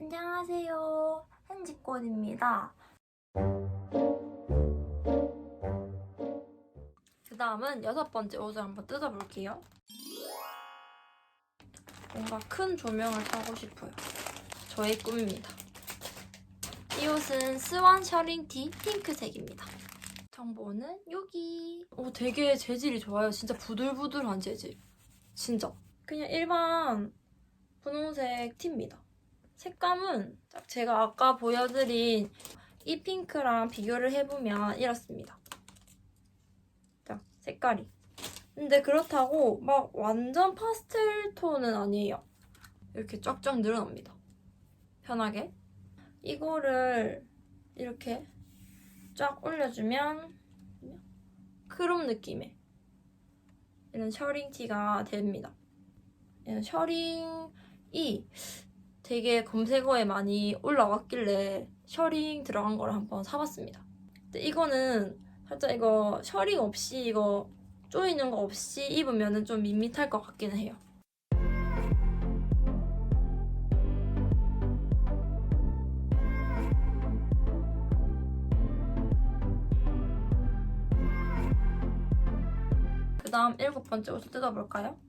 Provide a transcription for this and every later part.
안녕하세요. 한지권입니다. 그 다음은 여섯 번째 옷을 한번 뜯어볼게요. 뭔가 큰 조명을 사고 싶어요. 저의 꿈입니다. 이 옷은 스완 셔링티 핑크색입니다. 정보는 여기. 오, 되게 재질이 좋아요. 진짜 부들부들한 재질. 진짜. 그냥 일반 분홍색 티입니다. 색감은 딱 제가 아까 보여드린 이 핑크랑 비교를 해보면 이렇습니다. 자, 색깔이. 근데 그렇다고 막 완전 파스텔 톤은 아니에요. 이렇게 쫙쫙 늘어납니다. 편하게. 이거를 이렇게 쫙 올려주면 크롭 느낌의 이런 셔링 티가 됩니다. 이런 셔링이 되게 검색어에 많이 올라왔길래 셔링 들어간 거를 한번 사봤습니다. 근데 이거는 살짝 이거 셔링 없이 이거 조이는 거 없이 입으면 좀 밋밋할 것 같기는 해요. 그 다음 일곱 번째 옷을 뜯어볼까요?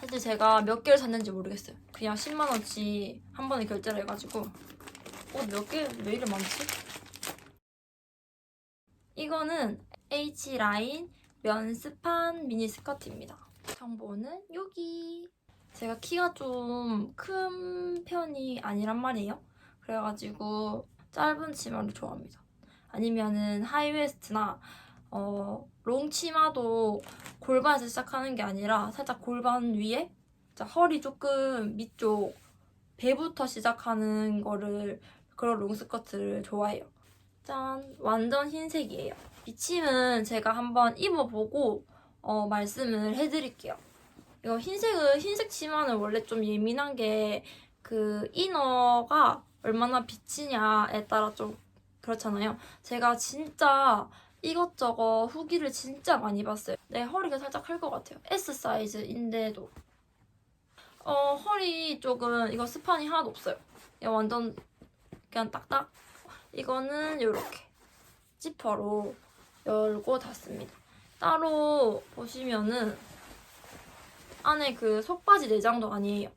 사실 제가 몇 개를 샀는지 모르겠어요. 그냥 10만원치 한 번에 결제를 해가지고 옷 몇 개, 왜 이래 많지? 이거는 H라인 면 스판 미니 스커트입니다. 정보는 여기. 제가 키가 좀 큰 편이 아니란 말이에요. 그래가지고 짧은 치마를 좋아합니다. 아니면은 하이웨스트나 어, 롱 치마도 골반에서 시작하는 게 아니라 살짝 골반 위에 자, 허리 조금 밑쪽 배부터 시작하는 거를 그런 롱스커트를 좋아해요. 짠! 완전 흰색이에요. 비침은 제가 한번 입어보고 어, 말씀을 해드릴게요. 이거 흰색은 흰색 치마는 원래 좀 예민한 게 그 이너가 얼마나 비치냐에 따라 좀 그렇잖아요. 제가 진짜 이것저것 후기를 진짜 많이 봤어요. 내 허리가 살짝 클 것 같아요. S 사이즈인데도. 어, 허리 쪽은 이거 스판이 하나도 없어요. 이거 완전 그냥 딱딱. 이거는 이렇게 지퍼로 열고 닫습니다. 따로 보시면은 안에 그 속바지 내장도 아니에요.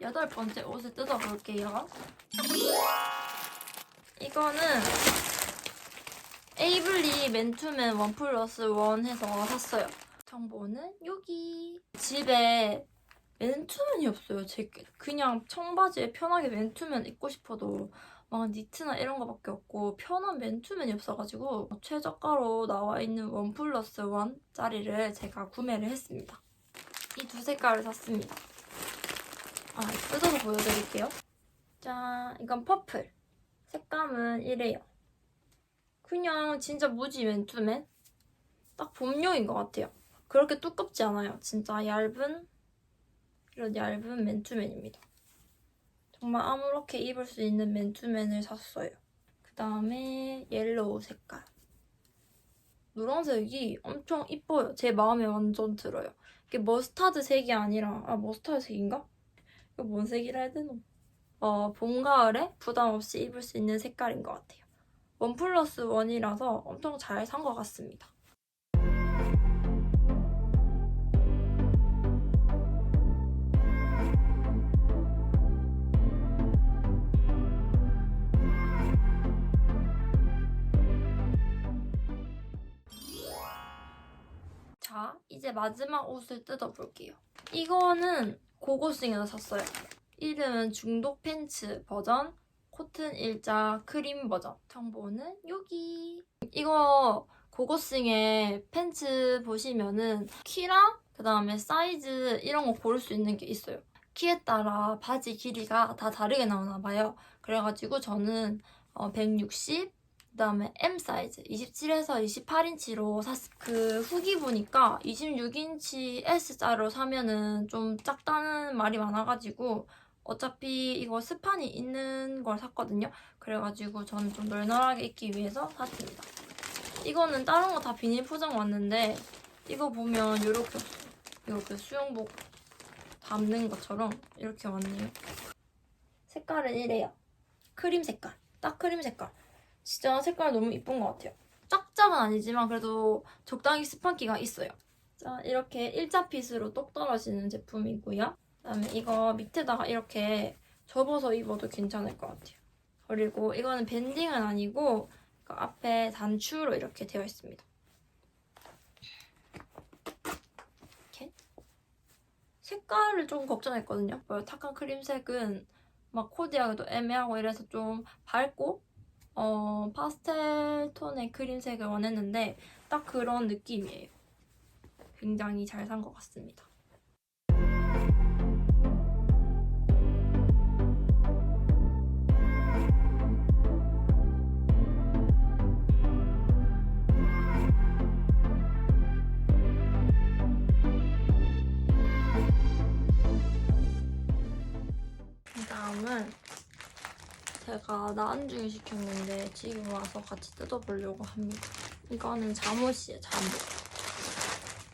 여덟 번째 옷을 뜯어볼게요. 이거는 에이블리 맨투맨 원 플러스 원 해서 샀어요. 정보는 여기. 집에 맨투맨이 없어요. 제게 그냥 청바지에 편하게 맨투맨 입고 싶어도 막 니트나 이런 거밖에 없고 편한 맨투맨이 없어가지고 최저가로 나와 있는 원 플러스 원 짜리를 제가 구매를 했습니다. 이 두 색깔을 샀습니다. 아, 뜯어서 보여드릴게요. 짠, 이건 퍼플. 색감은 이래요. 그냥 진짜 무지 맨투맨? 딱 봄용인 것 같아요. 그렇게 두껍지 않아요. 진짜 얇은, 이런 얇은 맨투맨입니다. 정말 아무렇게 입을 수 있는 맨투맨을 샀어요. 그 다음에 옐로우 색깔. 노란색이 엄청 이뻐요. 제 마음에 완전 들어요. 이게 머스타드 색이 아니라, 아, 머스타드 색인가? 이거 뭔 색이라 해야 되노? 어, 봄, 가을에 부담 없이 입을 수 있는 색깔인 것 같아요. 원 플러스 원이라서 엄청 잘 산 것 같습니다. 자, 이제 마지막 옷을 뜯어볼게요. 이거는 고고싱에서 샀어요. 이름은 중독 팬츠 버전, 코튼 일자 크림 버전. 정보는 여기. 이거 고고싱의 팬츠 보시면은 키랑 그 다음에 사이즈 이런 거 고를 수 있는 게 있어요. 키에 따라 바지 길이가 다 다르게 나오나 봐요. 그래가지고 저는 어, 160, 그다음에 M 사이즈 27에서 28인치로 샀. 그 후기 보니까 26인치 S자로 사면은 좀 작다는 말이 많아가지고 어차피 이거 스판이 있는 걸 샀거든요. 그래가지고 저는 좀 널널하게 입기 위해서 샀습니다. 이거는 다른 거 다 비닐 포장 왔는데 이거 보면 이렇게 그 수영복 담는 것처럼 이렇게 왔네요. 색깔은 이래요. 크림 색깔. 딱 크림 색깔. 진짜 색깔 너무 이쁜 것 같아요. 짝짝은 아니지만 그래도 적당히 스판기가 있어요. 자, 이렇게 일자 핏으로 똑 떨어지는 제품이고요. 그다음에 이거 밑에다가 이렇게 접어서 입어도 괜찮을 것 같아요. 그리고 이거는 밴딩은 아니고 그 앞에 단추로 이렇게 되어 있습니다. 이렇게 색깔을 좀 걱정했거든요. 뭐 탁한 크림색은 막 코디하기도 애매하고 이래서 좀 밝고 어 파스텔 톤의 크림색을 원했는데 딱 그런 느낌이에요. 굉장히 잘 산 것 같습니다. 제가 나안주기 시켰는데 지금 와서 같이 뜯어보려고 합니다. 이거는 잠옷이에요, 잠옷.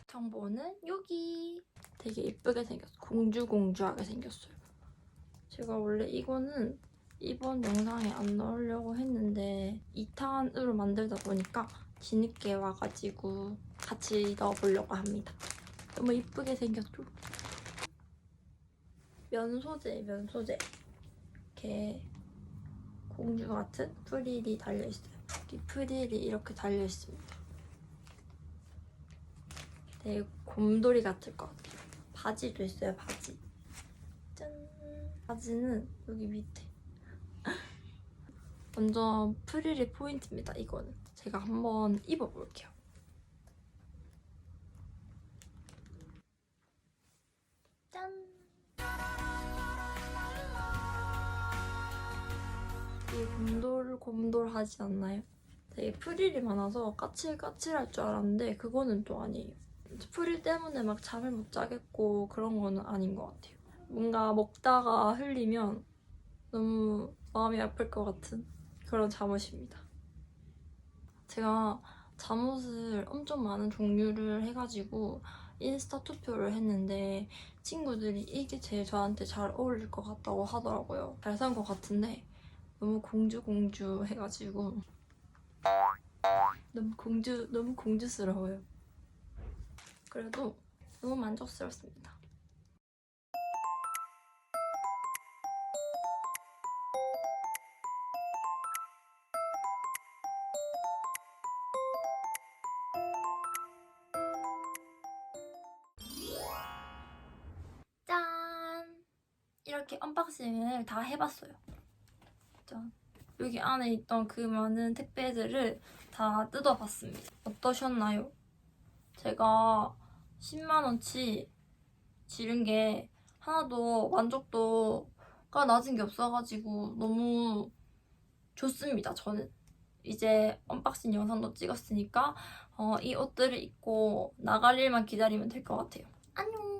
정보는 여기. 되게 예쁘게 생겼어. 공주공주하게 생겼어요. 제가 원래 이거는 이번 영상에 안 넣으려고 했는데 2탄으로 만들다 보니까 뒤늦게 와가지고 같이 넣어보려고 합니다. 너무 예쁘게 생겼죠? 면 소재, 면 소재. 이렇게 공주 같은 프릴이 달려있어요. 여기 프릴이 이렇게 달려있습니다. 되게 곰돌이 같을 것 같아요. 바지도 있어요, 바지. 짠! 바지는 여기 밑에. 완전 프릴이 포인트입니다, 이거는. 제가 한번 입어볼게요. 되게 곰돌곰돌하지 않나요? 되게 프릴이 많아서 까칠까칠할 줄 알았는데 그거는 또 아니에요. 프릴 때문에 막 잠을 못 자겠고 그런 거는 아닌 것 같아요. 뭔가 먹다가 흘리면 너무 마음이 아플 것 같은 그런 잠옷입니다. 제가 잠옷을 엄청 많은 종류를 해가지고 인스타 투표를 했는데 친구들이 이게 제일 저한테 잘 어울릴 것 같다고 하더라고요. 잘 산 것 같은데 너무 공주 공주 해가지고 너무 공주 너무 공주스러워요. 그래도 너무 만족스럽습니다. 짠! 이렇게 언박싱을 다 해봤어요. 짠. 여기 안에 있던 그 많은 택배들을 다 뜯어봤습니다. 어떠셨나요? 제가 10만원치 지른 게 하나도 만족도가 낮은 게 없어가지고 너무 좋습니다, 저는. 이제 언박싱 영상도 찍었으니까 어, 이 옷들을 입고 나갈 일만 기다리면 될 것 같아요. 안녕!